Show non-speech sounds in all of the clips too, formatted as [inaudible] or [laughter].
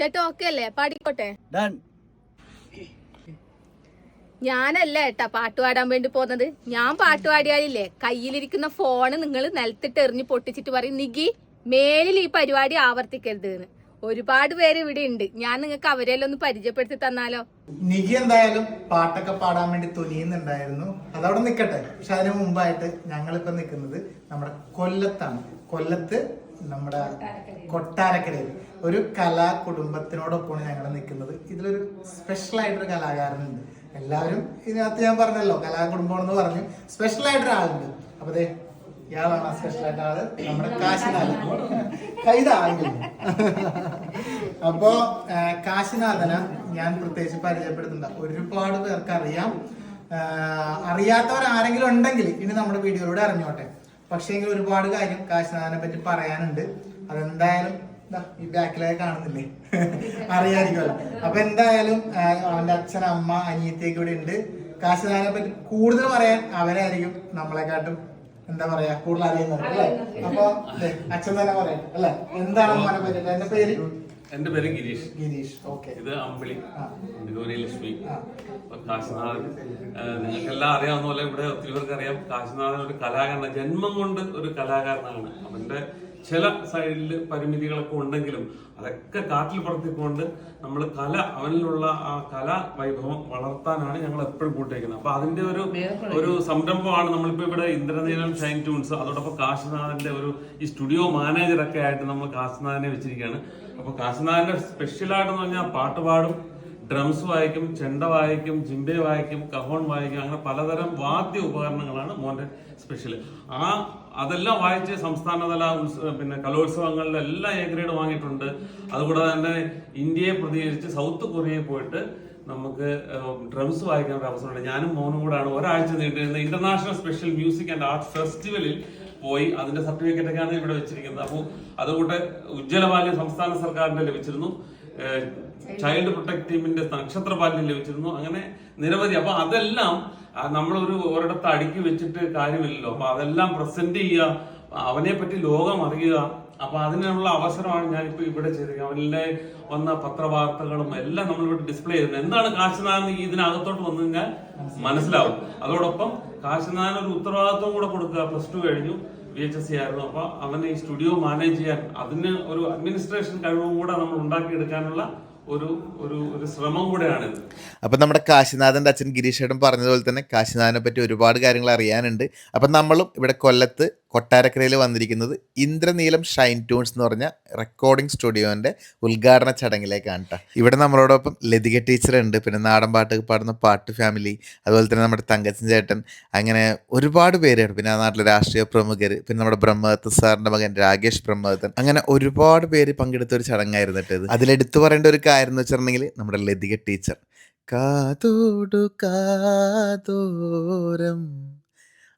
ചേട്ടാ ഓക്കെ അല്ലേ? പാടിക്കോട്ടെ. ഡൺ ഞാനല്ല ഏട്ടാ പാട്ട് പാടാൻ വേണ്ടി പോകുന്നത്. ഞാൻ പാട്ട് പാടിയാലില്ലേ? കയ്യിലിരിക്കുന്ന ഫോണ് നിങ്ങൾ നിലത്തിട്ട് എറിഞ്ഞ് പൊട്ടിച്ചിട്ട് പറയും നിഗി മേലിൽ ഈ പരിപാടി ആവർത്തിക്കരുത് എന്ന് ഒരുപാട് പേര് ഇവിടെ ഉണ്ട്. ഞാൻ നിങ്ങൾക്ക് അവരെല്ലാം ഒന്ന് പരിചയപ്പെടുത്തി തന്നാലോ? നികി എന്തായാലും പാട്ടൊക്കെ പാടാൻ വേണ്ടി തുനിയുന്നുണ്ടായിരുന്നു അതവിടെ നിൽക്കട്ടെ പക്ഷെ അതിന് മുമ്പായിട്ട് ഞങ്ങളിപ്പോ നിൽക്കുന്നത് നമ്മുടെ കൊല്ലത്താണ്. കൊല്ലത്ത് നമ്മുടെ കൊട്ടാരക്കരയിൽ ഒരു കലാ കുടുംബത്തിനോടൊപ്പമാണ് ഞങ്ങൾ നിൽക്കുന്നത്. ഇതിലൊരു സ്പെഷ്യൽ ആയിട്ടൊരു കലാകാരനുണ്ട്. എല്ലാവരും ഇതിനകത്ത് ഞാൻ പറഞ്ഞല്ലോ കലാ കുടുംബം എന്ന് പറഞ്ഞു. സ്പെഷ്യൽ ആയിട്ടൊരു ആളുണ്ട് അപ്പൊ അതെ ഇയാളാണ് ആ സ്പെഷ്യൽ ആയിട്ട് ആൾ നമ്മുടെ കാശിനാഥൻ. കൈതായില്ല അപ്പോ കാശിനാഥന ഞാൻ പ്രത്യേകിച്ച് പരിചയപ്പെടുത്തുന്നുണ്ട് ഒരുപാട് പേർക്ക് അറിയാം അറിയാത്തവർ ആരെങ്കിലും ഉണ്ടെങ്കിൽ ഇനി നമ്മുടെ വീഡിയോയിലൂടെ അറിഞ്ഞോട്ടെ പക്ഷേ എങ്കിൽ ഒരുപാട് കാര്യം കാശിനാഥനെ പറ്റി പറയാനുണ്ട്. അതെന്തായാലും ഈ ബാക്കിലായി കാണുന്നില്ലേ? [laughs] അറിയാതിരിക്കുമല്ലോ അപ്പൊ എന്തായാലും അവന്റെ അച്ഛൻ അമ്മ അനിയത്തിയൊക്കെ ഇവിടെ ഉണ്ട്. കാശിനാഥനെ പറ്റി കൂടുതൽ പറയാൻ അവരായിരിക്കും നമ്മളെക്കാട്ടും എന്താ പറയാ കൂടുതൽ അറിയുന്നത് അല്ലേ? അപ്പൊ അച്ഛൻ തന്നെ പറയാം അല്ലെ? എന്താണ് മോനെ പറ്റിയിട്ട് എന്റെ പേര്? എന്റെ പേര് ഗിരീഷ്. ഗിരീഷ് ഓക്കെ. ഇത് അമ്പിളി ഗൗരി ലക്ഷ്മി ഗൗരിലക്ഷ്മി നിങ്ങൾക്ക് എല്ലാം കാശിനാഥൻ നിങ്ങൾക്കെല്ലാം അറിയാവുന്ന പോലെ ഇവിടെ ഒത്തിരി പേർക്ക് അറിയാം. കാശിനാഥൻ ഒരു കലാകാരൻ ജന്മം കൊണ്ട് ഒരു കലാകാരനാണ്. അവന്റെ ചില സൈഡിൽ പരിമിതികളൊക്കെ ഉണ്ടെങ്കിലും അതൊക്കെ കാറ്റിൽ പറത്തിക്കൊണ്ട് നമ്മൾ കല അവനിലുള്ള ആ കല വൈഭവം വളർത്താനാണ് ഞങ്ങൾ എപ്പോഴും കൂട്ടിയിരിക്കുന്നത് അപ്പൊ അതിന്റെ ഒരു ഒരു സംരംഭമാണ് നമ്മളിപ്പോ ഇവിടെ ഇന്ദ്രനീലം ഷൈൻ ട്യൂൺസ് അതോടൊപ്പം കാശിനാഥന്റെ ഒരു ഈ സ്റ്റുഡിയോ മാനേജർ ഒക്കെ ആയിട്ട് നമ്മൾ കാശിനാഥനെ വെച്ചിരിക്കുകയാണ്. അപ്പൊ കാശിനാഥന്റെ സ്പെഷ്യൽ ആയിട്ടെന്ന് പറഞ്ഞാൽ പാട്ട് പാടും ഡ്രംസ് വായിക്കും ചെണ്ട വായിക്കും ജിംബെ വായിക്കും കഹോൺ വായിക്കും അങ്ങനെ പലതരം വാദ്യ ഉപകരണങ്ങളാണ് മോന്റെ സ്പെഷ്യൽ ആ അതെല്ലാം വായിച്ച് സംസ്ഥാനതല പിന്നെ കലോത്സവങ്ങളിൽ എല്ലാം എ ഗ്രേഡ് വാങ്ങിയിട്ടുണ്ട്. അതുകൂടാതെ തന്നെ ഇന്ത്യയെ പ്രതികരിച്ച് സൗത്ത് കൊറിയയിൽ പോയിട്ട് നമുക്ക് ഡ്രംസ് വായിക്കാൻ ഒരു അവസരമുണ്ട്. ഞാനും മോനും കൂടാണ് ഒരാഴ്ച നീണ്ടിരുന്ന international special music and art ഫെസ്റ്റിവലിൽ പോയി അതിന്റെ സർട്ടിഫിക്കറ്റ് ഒക്കെയാണ് ഇവിടെ വെച്ചിരിക്കുന്നത്. അപ്പോൾ അതുകൊണ്ട് ഉജ്ജ്വലബാല്യം സംസ്ഥാന സർക്കാരിന്റെ ലഭിച്ചിരുന്നു. ചൈൽഡ് പ്രൊട്ടക്ട് ടീമിന്റെ നക്ഷത്ര ബാല്യം ലഭിച്ചിരുന്നു. അങ്ങനെ നിരവധി. അപ്പൊ അതെല്ലാം നമ്മളൊരു ഒരിടത്ത് അടുക്കി വെച്ചിട്ട് കാര്യമില്ലല്ലോ. അപ്പൊ അതെല്ലാം പ്രസന്റ് ചെയ്യുക അവനെ പറ്റി ലോകം അറിയുക. അപ്പൊ അതിനുള്ള അവസരമാണ് ഞാൻ ഇപ്പൊ ഇവിടെ ചെയ്തത് അവനിലെ വന്ന പത്രവാർത്തകളും എല്ലാം നമ്മൾ ഇവിടെ ഡിസ്പ്ലേ ചെയ്യുന്നത് എന്താണ് കാശ്നാഥ് ഇതിനകത്തോട്ട് വന്നു കഴിഞ്ഞാൽ മനസ്സിലാവും അതോടൊപ്പം കാശിനാഥൻ ഒരു ഉത്തരവാദിത്വം കൂടെ കൊടുക്കുക. പ്ലസ് ടു കഴിഞ്ഞു വി എച്ച് എസ് സി ആയിരുന്നു. അപ്പൊ അവന് ഈ സ്റ്റുഡിയോ മാനേജ് ചെയ്യാൻ അതിന് ഒരു അഡ്മിനിസ്ട്രേഷൻ കഴിവും കൂടെ നമ്മൾ ഉണ്ടാക്കിയെടുക്കാനുള്ള ഒരു ഒരു ഒരു ശ്രമം കൂടെയാണ് അപ്പം നമ്മുടെ കാശിനാഥന്റെ അച്ഛൻ ഗിരീഷേട്ടൻ പറഞ്ഞതുപോലെ തന്നെ കാശിനാഥനെ പറ്റി ഒരുപാട് കാര്യങ്ങൾ അറിയാനുണ്ട്. അപ്പം നമ്മളും ഇവിടെ കൊല്ലത്ത് കൊട്ടാരക്കരയിൽ വന്നിരിക്കുന്നത് ഇന്ദ്രനീലം ഷൈൻ ട്യൂൺസ് എന്ന് പറഞ്ഞ റെക്കോർഡിംഗ് സ്റ്റുഡിയോന്റെ ഉദ്ഘാടന ചടങ്ങിലേക്കാണ് കേട്ടോ ഇവിടെ നമ്മളോടൊപ്പം ലതിക ടീച്ചർ ഉണ്ട്. പിന്നെ നാടൻ പാട്ട് പാടുന്ന പാട്ട് ഫാമിലി അതുപോലെ തന്നെ നമ്മുടെ തങ്കച്ചൻ ചേട്ടൻ അങ്ങനെ ഒരുപാട് പേരുണ്ട്. പിന്നെ ആ നാട്ടിലെ രാഷ്ട്രീയ പ്രമുഖർ പിന്നെ നമ്മുടെ ബ്രഹ്മദത്ത് സാറിന്റെ മകൻ രാകേഷ് ബ്രഹ്മദത്തൻ അങ്ങനെ ഒരുപാട് പേര് പങ്കെടുത്ത ഒരു ചടങ്ങായിരുന്നു കേട്ടത് അതിലെടുത്തു പറയേണ്ട ഒരു കാര്യം എന്ന് വെച്ചിട്ടുണ്ടെങ്കിൽ നമ്മുടെ ലതിക ടീച്ചർ കാതോടു കാതോരം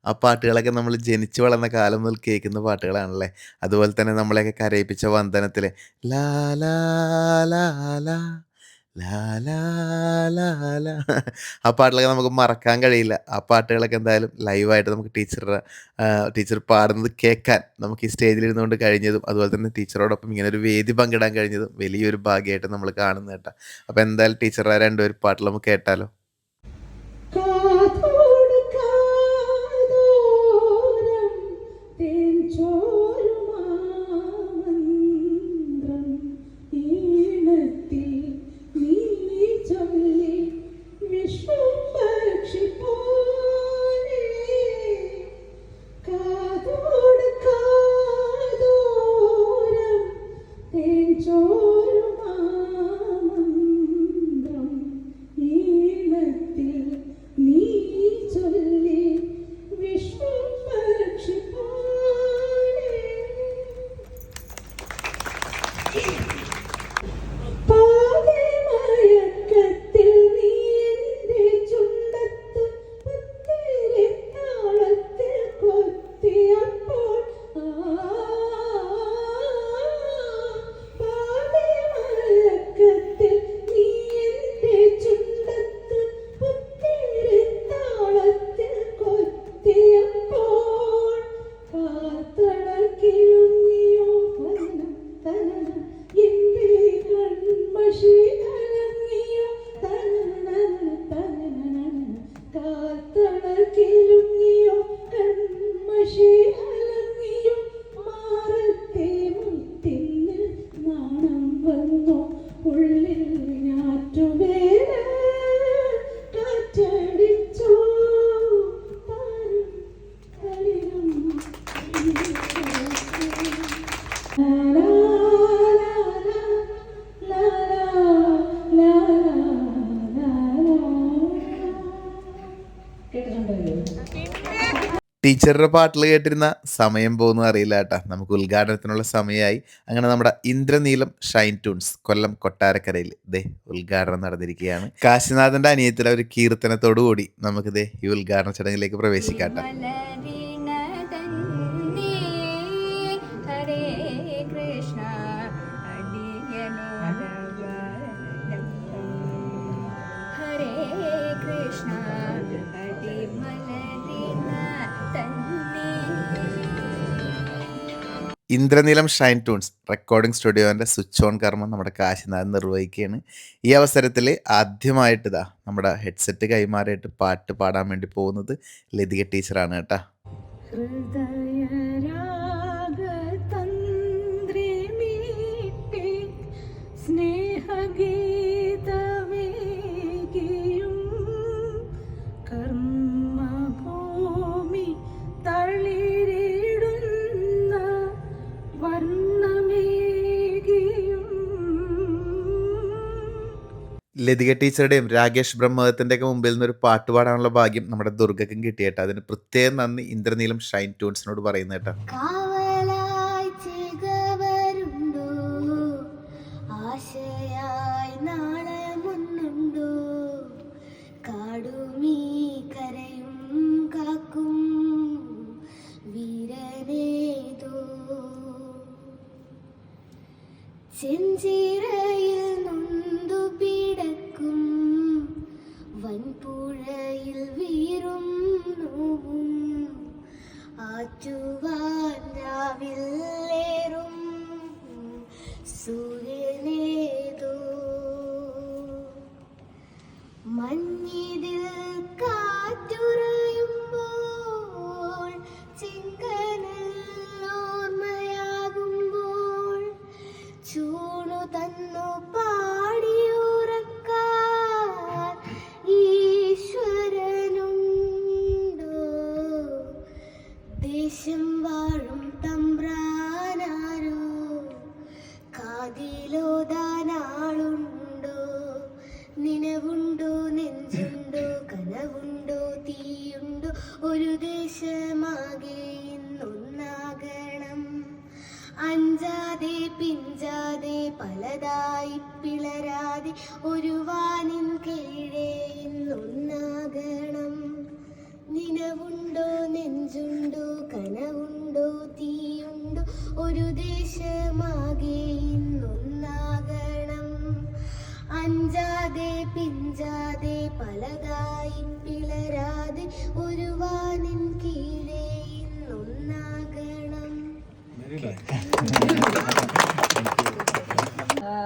ആ പാട്ടുകളൊക്കെ നമ്മൾ ജനിച്ചു വളർന്ന കാലം മുതൽ കേൾക്കുന്ന പാട്ടുകളാണല്ലേ? അതുപോലെ തന്നെ നമ്മളെയൊക്കെ കരയിപ്പിച്ച വന്ദനത്തിലെ ലാ ലാ ലാ ലാ ആ പാട്ടുകളൊക്കെ നമുക്ക് മറക്കാൻ കഴിയില്ല. ആ പാട്ടുകളൊക്കെ എന്തായാലും ലൈവായിട്ട് നമുക്ക് ടീച്ചറുടെ ടീച്ചർ പാടുന്നത് കേൾക്കാൻ നമുക്ക് ഈ സ്റ്റേജിൽ ഇരുന്നുകൊണ്ട് കഴിഞ്ഞതും അതുപോലെ തന്നെ ടീച്ചറോടൊപ്പം ഇങ്ങനെ ഒരു വേദി പങ്കിടാൻ കഴിഞ്ഞതും വലിയൊരു ഭാഗ്യമായിട്ട് നമ്മൾ കാണുന്നേട്ടാ അപ്പം അപ്പോൾ എന്തായാലും ടീച്ചറുടെ രണ്ടുപേരും പാട്ടുകൾ നമുക്ക് കേട്ടാലോ? ടീച്ചറുടെ പാട്ടിൽ കേട്ടിരുന്ന സമയം പോകുന്നു അറിയില്ല കേട്ടാ. നമുക്ക് ഉദ്ഘാടനത്തിനുള്ള സമയമായി. അങ്ങനെ നമ്മുടെ ഇന്ദ്രനീലം ഷൈൻ ട്യൂൺസ് കൊല്ലം കൊട്ടാരക്കരയിൽ ദേ ഉദ്ഘാടനം നടന്നിരിക്കുകയാണ്. കാശിനാഥന്റെ അനിയത്തിലെ ഒരു കീർത്തനത്തോടു കൂടി നമുക്ക് ദേ ഈ ഉദ്ഘാടന ചടങ്ങിലേക്ക് പ്രവേശിക്കാട്ടെ ഇന്ദ്രനീലം ഷൈൻ ടൂൺസ് റെക്കോർഡിംഗ് സ്റ്റുഡിയോന്റെ സ്വിച്ച് ഓൺ കർമ്മം നമ്മുടെ കാശിനാഥ് നിർവഹിക്കുകയാണ്. ഈ അവസരത്തിൽ ആദ്യമായിട്ട് ഇതാ നമ്മുടെ ഹെഡ്സെറ്റ് കൈമാറിയിട്ട് പാട്ട് പാടാൻ വേണ്ടി പോകുന്നത് ലതിക ടീച്ചറാണ് കേട്ടാ. ലതിക ടീച്ചറുടെയും രാകേഷ് ബ്രഹ്മദത്തിന്റെ ഒക്കെ മുമ്പിൽ നിന്ന് ഒരു പാട്ട് പാടാനുള്ള ഭാഗ്യം നമ്മുടെ ദുർഗക്കും കിട്ടിയേട്ട അതിന് പ്രത്യേകം നന്ദി. ഇന്ദ്രനീലം ഷൈൻ ട്യൂൺസിനോട് പറയുന്ന കേട്ടാ. മഞ്ഞിതിൽ കാറ്റുറയുമ്പോൾ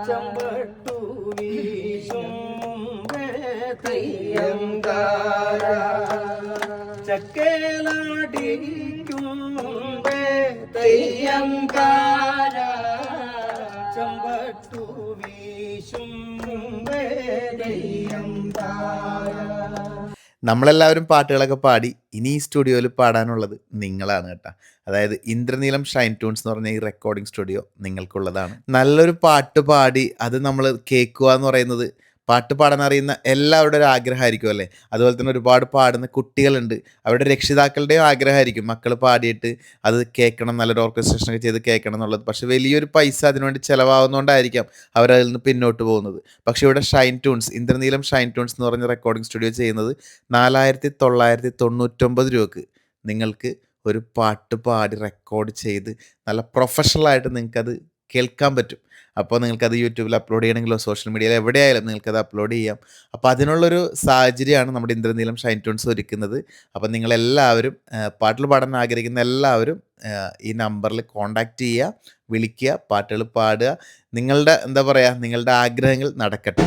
ചമ്പട്ടു ചമ്പട്ടു നമ്മളെല്ലാവരും പാട്ടുകളൊക്കെ പാടി ഇനി ഈ സ്റ്റുഡിയോയിൽ പാടാനുള്ളത് നിങ്ങളാണ് കേട്ടോ. അതായത് ഇന്ദ്രനീലം ഷൈൻ ടൂൺസ് എന്ന് പറഞ്ഞ ഈ റെക്കോർഡിംഗ് സ്റ്റുഡിയോ നിങ്ങൾക്കുള്ളതാണ്. നല്ലൊരു പാട്ട് പാടി അത് നമ്മൾ കേൾക്കുക എന്ന് പറയുന്നത് പാട്ട് പാടാൻ അറിയുന്ന എല്ലാവരുടെ ഒരു ആഗ്രഹമായിരിക്കും അല്ലേ? അതുപോലെ തന്നെ ഒരുപാട് പാടുന്ന കുട്ടികളുണ്ട്. അവരുടെ രക്ഷിതാക്കളുടെയും ആഗ്രഹമായിരിക്കും മക്കൾ പാടിയിട്ട് അത് കേൾക്കണം നല്ലൊരു ഓർക്കസ്ട്രേഷൻ ഒക്കെ ചെയ്ത് കേൾക്കണം എന്നുള്ളത്. പക്ഷേ വലിയൊരു പൈസ അതിനുവേണ്ടി ചിലവാകുന്നതുകൊണ്ടായിരിക്കാം അവരതിൽ നിന്ന് പിന്നോട്ട് പോകുന്നത്. പക്ഷേ ഇവിടെ ഷൈൻ ടൂൺസ് ഇന്ദ്രനീലം ഷൈൻ ടൂൺസ് എന്ന് പറഞ്ഞ റെക്കോർഡിംഗ് സ്റ്റുഡിയോ ചെയ്യുന്നത് നാലായിരത്തി തൊള്ളായിരത്തി തൊണ്ണൂറ്റൊമ്പത് രൂപക്ക് നിങ്ങൾക്ക് ഒരു പാട്ട് പാടി റെക്കോർഡ് ചെയ്ത് നല്ല പ്രൊഫഷണലായിട്ട് നിങ്ങൾക്കത് കേൾക്കാൻ പറ്റും. അപ്പോൾ നിങ്ങൾക്കത് യൂട്യൂബിൽ അപ്ലോഡ് ചെയ്യണമെങ്കിലോ സോഷ്യൽ മീഡിയയിൽ എവിടെയായാലും നിങ്ങൾക്കത് അപ്ലോഡ് ചെയ്യാം. അപ്പോൾ അതിനുള്ളൊരു സാഹചര്യമാണ് നമ്മുടെ ഇന്ദ്രനീലം ഷൈൻ ടൂൺസ് ഒരുക്കുന്നത്. അപ്പോൾ നിങ്ങളെല്ലാവരും പാട്ടിൽ പാടാൻ ആഗ്രഹിക്കുന്ന എല്ലാവരും ഈ നമ്പറിൽ കോൺടാക്റ്റ് ചെയ്യുക വിളിക്കുക പാട്ടുകൾ പാടുക. നിങ്ങളുടെ എന്താ പറയുക നിങ്ങളുടെ ആഗ്രഹങ്ങൾ നടക്കട്ടെ.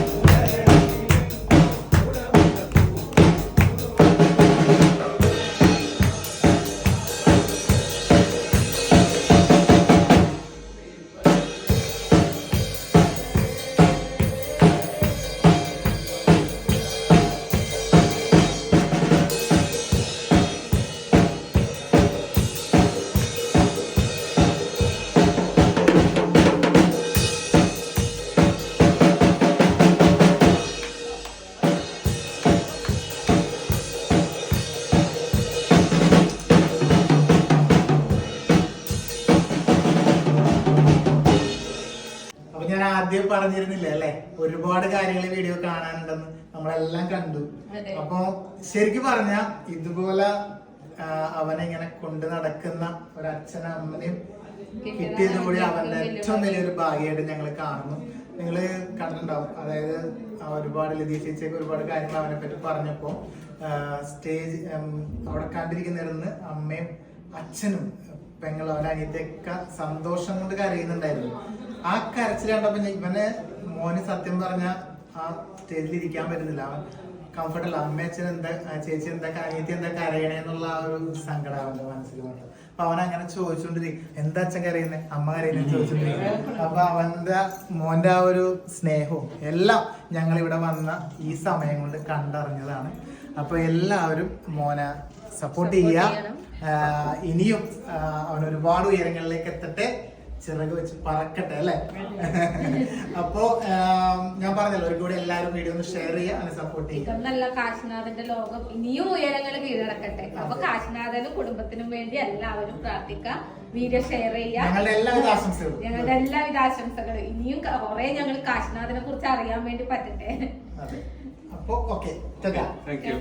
പറഞ്ഞിരുന്നില്ല അല്ലെ? ഒരുപാട് കാര്യങ്ങൾ വീഡിയോ കാണാനുണ്ടെന്ന് നമ്മളെല്ലാം കണ്ടു. അപ്പൊ ശരിക്കും പറഞ്ഞ ഇതുപോലെ അവനിങ്ങനെ അവനെ ഇങ്ങനെ കൊണ്ട് നടക്കുന്ന ഒരു അച്ഛനും അമ്മനെയും കിട്ടിയത് കൂടി അവന്റെ ഏറ്റവും വലിയൊരു ഭാഗ്യമായിട്ട് ഞങ്ങൾ കാണുന്നു. നിങ്ങൾ കണ്ടിട്ടുണ്ടാവും. അതായത് ഒരുപാട് ലതി ചേച്ചിയൊക്കെ ഒരുപാട് കാര്യങ്ങൾ അവനെ പറ്റി പറഞ്ഞപ്പോ സ്റ്റേജ് അവിടെ കണ്ടിരിക്കുന്നിരുന്ന് അമ്മയും അച്ഛനും പെങ്ങളും അവന്റെ അനിയത്തൊക്കെ സന്തോഷം കൊണ്ട് കരയുന്നുണ്ടായിരുന്നു. ആ കരച്ചിൽ കണ്ടപ്പോ ഇവനെ മോന് സത്യം പറഞ്ഞ ആ സ്റ്റേജിൽ ഇരിക്കാൻ പറ്റുന്നില്ല. അവൻ കംഫർട്ടബിൾ അമ്മ അച്ഛൻ എന്താ ചേച്ചി എന്താ അനിയത്തി എന്താ കരയണേ എന്നുള്ള ആ ഒരു സങ്കടം അവന്റെ മനസ്സിൽ കൊണ്ട് അപ്പൊ അവൻ അങ്ങനെ ചോദിച്ചോണ്ടിരിക്കും എന്താ അച്ഛൻ കരയുന്നത് അമ്മ കരയുന്നത് ചോദിച്ചോണ്ടിരിക്കും. അപ്പൊ അവന്റെ മോന്റെ ആ ഒരു സ്നേഹവും എല്ലാം ഞങ്ങൾ ഇവിടെ വന്ന ഈ സമയം കൊണ്ട് കണ്ടറിഞ്ഞതാണ്. അപ്പൊ എല്ലാവരും മോനെ സപ്പോർട്ട് ചെയ്യുക ഇനിയും അവൻ ഒരുപാട് ഉയരങ്ങളിലേക്ക് എത്തട്ടെ. ചിറക് വെച്ച് പറക്കട്ടെ അല്ലെ? അപ്പോ ഞാൻ പറഞ്ഞല്ലോ ഒരു കൂടെ എല്ലാവരും വീഡിയോ ഒന്ന് ഷെയർ ചെയ്യുക അങ്ങനെ സപ്പോർട്ട് ചെയ്യുക. നല്ല കാശിനാഥന്റെ ലോകം ഇനിയും ഉയരങ്ങൾ കീഴടക്കട്ടെ. അപ്പൊ കാശ്നാഥനും കുടുംബത്തിനും വേണ്ടി എല്ലാവരും പ്രാർത്ഥിക്കാം. വീഡിയോ ഷെയർ ചെയ്യാം ഞങ്ങളുടെ എല്ലാവിധ ആശംസകളും. ഞങ്ങളുടെ എല്ലാവിധ ആശംസകളും. ഇനിയും കുറെ ഞങ്ങൾ കാശിനാഥനെ കുറിച്ച് അറിയാൻ വേണ്ടി പറ്റട്ടെ. അപ്പൊ ഓക്കെ താങ്ക് യു.